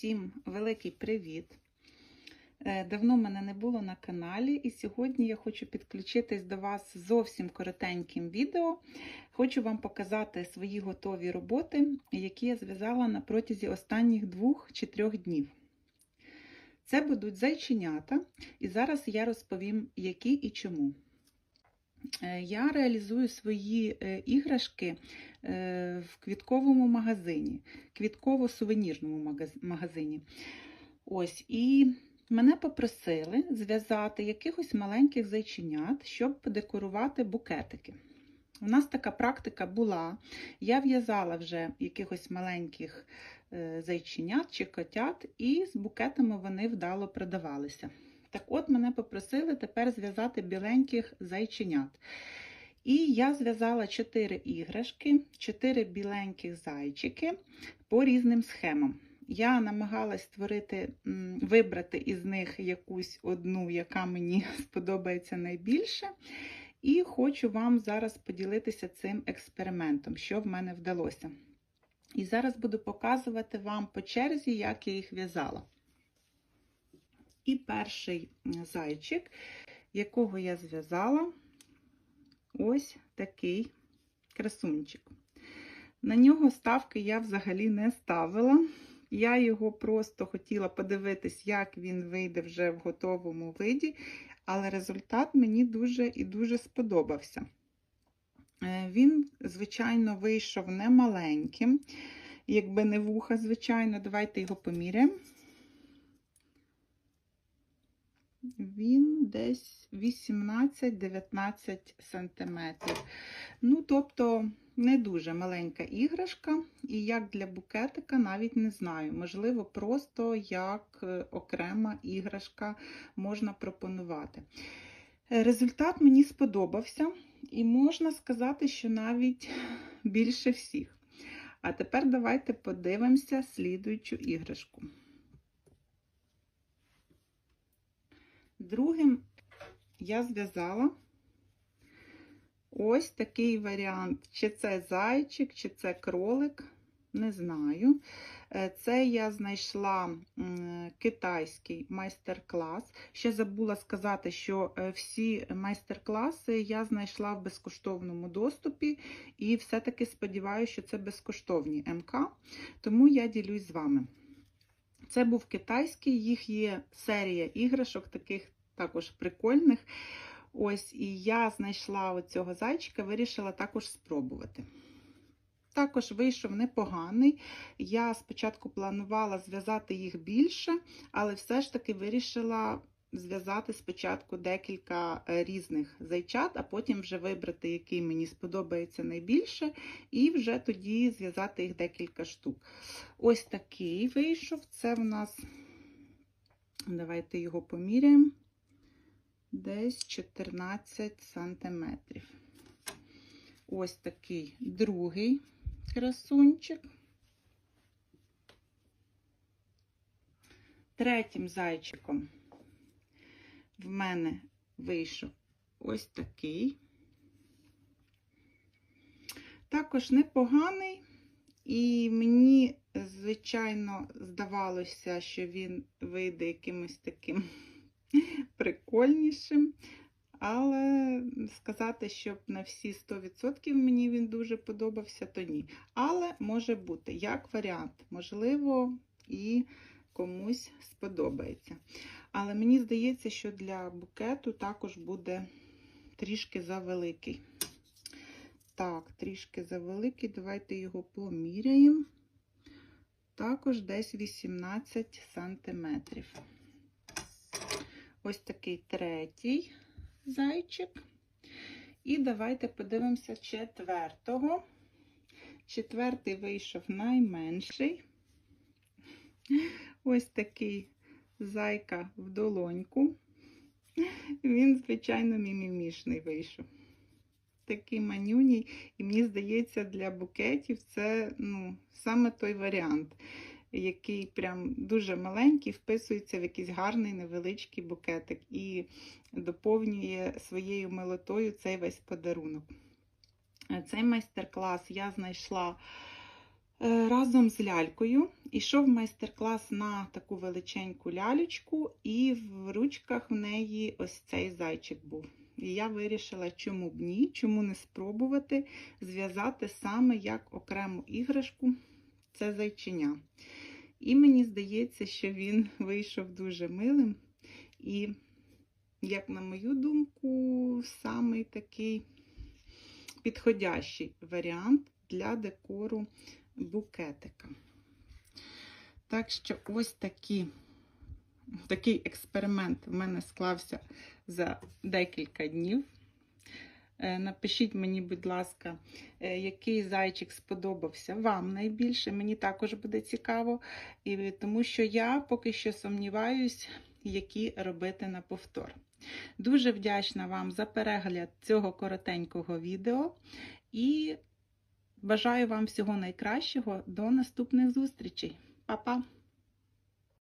Всім великий привіт! Е, Давно мене не було на каналі, і сьогодні я хочу підключитись до вас зовсім коротеньким відео. Хочу вам показати свої готові роботи, які я зв'язала на протязі останніх двох чи трьох днів. Це будуть зайченята, і зараз я розповім, які і чому. Е, Я реалізую свої е, іграшки е, в квітковому магазині, квітково-сувенірному магазині. Ось, і мене попросили зв'язати якихось маленьких зайченят, щоб подекорувати букетики. У нас така практика була. Я в'язала вже якихось маленьких зайченят чи котят, і з букетами вони вдало продавалися. Так от мене попросили тепер зв'язати біленьких зайченят. І я зв'язала 4 іграшки, 4 біленьких зайчики по різним схемам. Я намагалась створити, вибрати із них якусь одну, яка мені сподобається найбільше. І хочу вам зараз поділитися цим експериментом, що в мене вдалося. І зараз буду показувати вам по черзі, як я їх в'язала. І перший зайчик, якого я зв'язала, ось такий красунчик. На нього ставки я взагалі не ставила. Я його просто хотіла подивитись, як він вийде вже в готовому виді, але результат мені дуже і дуже сподобався. Е, Він, звичайно, вийшов не маленьким, якби не вуха, звичайно, давайте його поміряємо. Він десь 18-19 см. Ну, тобто, не дуже маленька іграшка, і як для букетика навіть не знаю. Можливо, просто як е, окрема іграшка можна пропонувати. Результат мені сподобався, і можна сказати, що навіть більше всіх. А тепер давайте подивимося слідуючу іграшку. Другим я зв'язала ось такий варіант. Чи це зайчик, чи це кролик, не знаю. Е, Це я знайшла китайський майстер-клас. Ще забула сказати, що е, всі майстер-класи я знайшла в безкоштовному доступі, і все-таки сподіваюся, що це безкоштовні МК, тому я ділюсь з вами. Це був китайський, їх є серія іграшок, таких також прикольних. Ось, і я знайшла оцього зайчика, вирішила також спробувати. Також вийшов непоганий. Я спочатку планувала зв'язати їх більше, але все ж таки вирішила зв'язати спочатку декілька е, різних зайчат, а потім вже вибрати, який мені сподобається найбільше, і вже тоді зв'язати їх декілька штук. Ось такий вийшов. Це в нас, давайте його поміряємо, десь 14 сантиметрів. Ось такий другий красунчик. Третім зайчиком в мене вийшов ось такий. Також непоганий, і мені, звичайно, здавалося, що він вийде якимось таким прикольнішим. Але сказати, щоб на всі 100% мені він дуже подобався, то ні. Але може бути, як варіант, можливо, і комусь сподобається. Але мені здається, що для букету також буде трішки завеликий. Так, трішки завеликий, давайте його поміряємо. Також десь 18 сантиметрів. Ось такий третій зайчик. І давайте подивимося четвертого. Четвертий вийшов найменший. Ось такий зайка в долоньку. Він, звичайно, мімімішний вийшов. Такий манюній, і мені здається, для букетів це ну, саме той варіант, який прям дуже маленький, вписується в якийсь гарний невеличкий букетик і доповнює своєю милотою цей весь подарунок. Цей майстер-клас я знайшла разом з лялькою, Ішов майстер-клас на таку величеньку лялечку, і в ручках в неї ось цей зайчик був. І я вирішила, чому б ні, чому не спробувати зв'язати саме як окрему іграшку це зайчиня. І мені здається, що він вийшов дуже милим. І, як на мою думку, самий такий підходящий варіант для декору букетика. Так що ось такі, такий експеримент в мене склався за декілька днів. Е, Напишіть мені, будь ласка, е, який зайчик сподобався вам найбільше. Мені також буде цікаво, і тому що я поки що сумніваюсь, які робити на повтор. Дуже вдячна вам за перегляд цього коротенького відео і бажаю вам всього найкращого. До наступних зустрічей. Па-па!